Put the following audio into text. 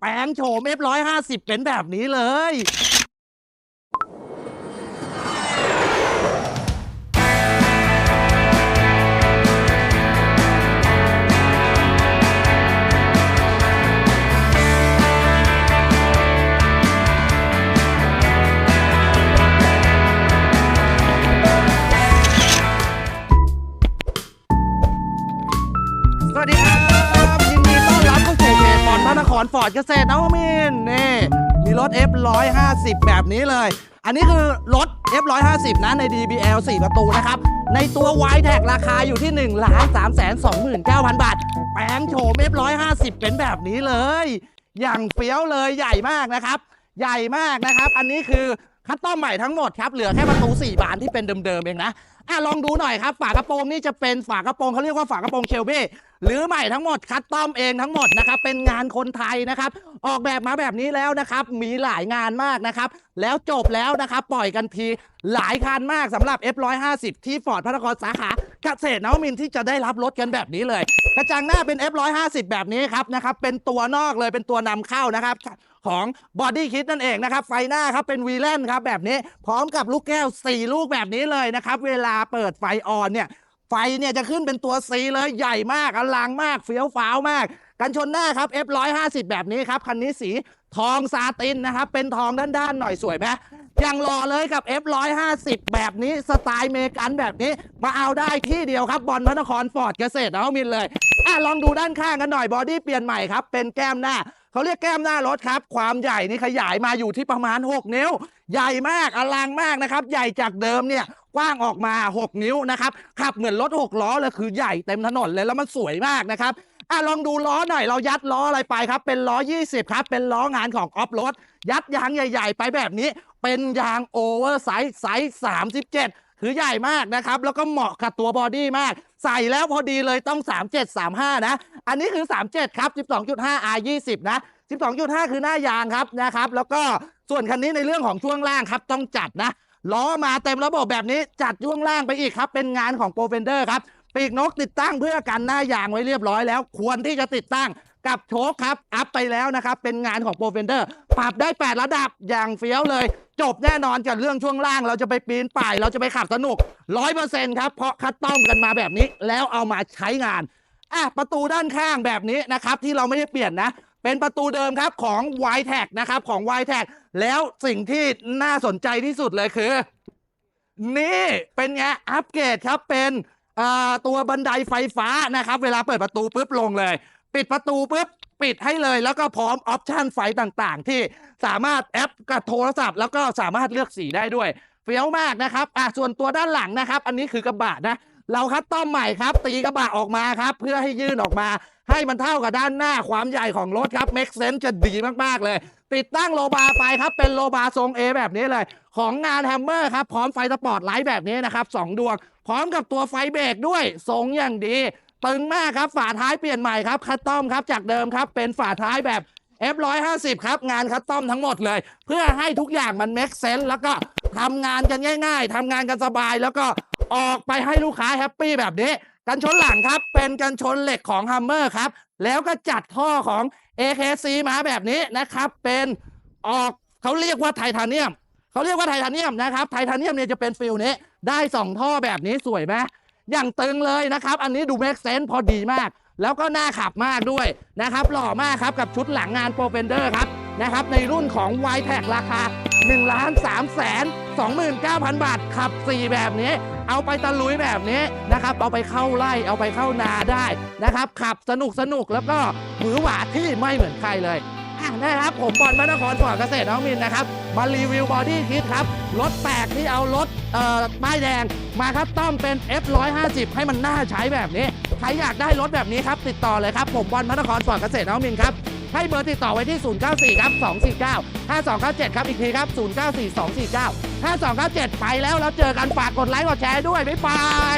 แปลงโฉม F150 เป็นแบบนี้เลย ฟอร์ดเกษตรนวมินทร์นี่ มีรถ F150 แบบนี้เลย อันนี้คือรถ F150 นะใน DBL 4 ประตูนะครับ ในตัว y t แท็ราคาอยู่ที่ 1 3 2 9 0 0 0 บาท แปลงโฉม F150 เป็นแบบนี้เลย อย่างเฟี้ยวเลยใหญ่มากนะครับ ใหญ่มากนะครับ อันนี้คือ คัสตอมใหม่ทั้งหมดครับ เหลือแค่ประตู 4 บานที่เป็นเดิมๆเองนะอะลองดูหน่อยครับ ฝากระโปรงนี่จะเป็นฝากระโปรงเขาเรียกว่าฝากระโปรงเชลบี้หรือใหม่ทั้งหมดคัสตอมเองทั้งหมดนะครับเป็นงานคนไทยนะครับ ออกแบบมาแบบนี้แล้วนะครับ มีหลายงานมากนะครับ แล้วจบแล้วนะครับ ปล่อยกันทีหลายคันมากสำหรับ F150 ที่ฟอร์ดพระนครสาขา เกษตรนวมินทร์ที่จะได้รับรถกันแบบนี้เลย กระจังหน้าเป็น F150 แบบนี้ครับนะครับเป็นตัวนอกเลยเป็นตัวนำเข้านะครับ ของบอดี้คิดนั่นเองนะครับ ไฟหน้าครับเป็นวีแลนครับแบบนี้พร้อมกับลูกแก้ว 4 ลูกแบบนี้เลยนะครับ เวลาเปิดไฟออนเนี่ย ไฟเนี่ยจะขึ้นเป็นตัว C เลยใหญ่มากอลังมากเฟี้ยวฟ้าวมาก กันชนหน้าครับ F150 แบบนี้ครับ คันนี้สีทองซาตินนะครับ เป็นทองด้านๆหน่อยสวยไหม ยังรอเลยกับ F150 แบบนี้สไตล์เมกันแบบนี้ มาเอาได้ที่เดียวครับบอลพระนครฟอร์ดเกษตรนวมินเลยอะลองดูด้านข้างกันหน่อยบอดี้เปลี่ยนใหม่ครับ เป็นแก้มหน้าเขาเรียกแก้มหน้ารถครับ ความใหญ่นี่ขยายมาอยู่ที่ประมาณ 6 นิ้ว ใหญ่มากอลังมากนะครับ ใหญ่จากเดิมเนี่ยกว้างออกมา 6 นิ้วนะครับขับเหมือนรถ 6 ล้อเลยคือใหญ่เต็มถนนเลยแล้วมันสวยมากนะครับอะลองดูล้อหน่อยเรายัดล้ออะไรไปครับ เป็นล้อ 20 ครับ เป็นล้องานของออฟโรดยัดยางใหญ่ ๆ ไปแบบนี้ เป็นยางโอเวอร์ไซส์ไซส์37คือใหญ่มากนะครับ แล้วก็เหมาะกับตัวบอดี้มาก ใส่แล้วพอดีเลยต้อง 3735 นะ อันนี้คือ 37 ครับ 12.5 R 20 นะ 12.5 คือหน้ายางครับนะครับ แล้วก็ส่วนคันนี้ในเรื่องของช่วงล่างครับต้องจัดนะล้อมาเต็มระบบแบบนี้จัดช่วงล่างไปอีกครับ เป็นงานของโปรเฟนเดอร์ครับปีกนกติดตั้งเพื่อกันหน้ายางไว้เรียบร้อยแล้ว ควรที่จะติดตั้งกับโชคครับ อัพไปแล้วนะครับ เป็นงานของโปรเฟนเดอร์ปรับได้ 8 ระดับอย่างเฟี้ยวเลย จบแน่นอนกับเรื่องช่วงล่าง เราจะไปปีนป่าย เราจะไปขับสนุก100%ครับเพราะคัดต้อมกันมาแบบนี้แล้วเอามาใช้งานอะประตูด้านข้างแบบนี้นะครับที่เราไม่ได้เปลี่ยนนะ เป็นประตูเดิมครับของ y t a g นะครับของ y t a g แล้วสิ่งที่น่าสนใจที่สุดเลยคือ นี่เป็นไงอัปเกรดครับเป็นตัวบันไดไฟฟ้านะครับ เวลาเปิดประตูปุ๊บลงเลย ปิดประตูปุ๊บ ปิดให้เลย แล้วก็พร้อมออปชันไฟต่างๆ ที่สามารถแอปกับโทรศัพท์ แล้วก็สามารถเลือกสีได้ด้วย เฟี้ยวมากนะครับอะส่วนตัวด้านหลังนะครับ อันนี้คือกระบะนะ เราคัดต้อมใหม่ครับ ตีกระบะออกมาครับ เพื่อให้ยื่นออกมา ให้มันเท่ากับด้านหน้าความใหญ่ของรถครับ make sense จะดีมากๆเลย ติดตั้งโลบาร์ไปครับเป็นโลบาร์ทรง A แบบนี้เลย ของงานแฮมเมอร์ครับพร้อมไฟสปอร์ตไลท์แบบนี้นะครับสองดวงพร้อมกับตัวไฟเบรกด้วยทรงอย่างดี ตึงมากครับ ฝาท้ายเปลี่ยนใหม่ครับคัสตอมครับจากเดิมครับ เป็นฝาท้ายแบบ F150 ครับ งานคัสตอมทั้งหมดเลย เพื่อให้ทุกอย่างมัน make sense แล้วก็ทำงานกันง่ายๆทำงานกันสบาย แล้วก็ออกไปให้ลูกค้าแฮปปี้แบบนี้ กันชนหลังครับ เป็นกันชนเหล็กของฮัมเมอร์ครับ แล้วก็จัดท่อของ AKC มาแบบนี้นะครับ เป็นออกเขาเรียกว่าไทเทเนียมเขาเรียกว่าไทเทเนียมนะครับ ไทเทเนียมเนี่ยจะเป็นฟิลนี้ ได้ 2 ท่อแบบนี้สวยไหม อย่างตึงเลยนะครับ อันนี้ดูเมคเซนพอดีมาก แล้วก็น่าขับมากด้วยนะครับ หล่อมากครับกับชุดหลังงานโปรเฟนเดอร์ครับนะครับ ในรุ่นของ y t e c ราคา1ล้าน3แสน29,000 บาท ขับ 4 แบบนี้ เอาไปตะลุยแบบนี้นะครับ เอาไปเข้าไร่เอาไปเข้านาได้นะครับ ขับสนุกสนุกแล้วก็หวือหวาที่ไม่เหมือนใครเลย นะครับผมบอลพระนครสวัสดิ์เกษตรน้องมินนะครับมารีวิวบอดี้คิดครับรถแปลกที่เอารถเอ่อป้ายแดงมาครับต้อมเป็น F150 ให้มันน่าใช้แบบนี้ใครอยากได้รถแบบนี้ครับติดต่อเลยครับผมบอลพระนครสวัสดิ์เกษตรน้องมินครับให้เบอร์ติดต่อไว้ที่ 094 ครับ 249 5297 ครับ อีกทีครับ 094 249 5297 ไปแล้วแล้วเจอกันฝากกดไลค์กดแชร์ด้วย บ๊ายบาย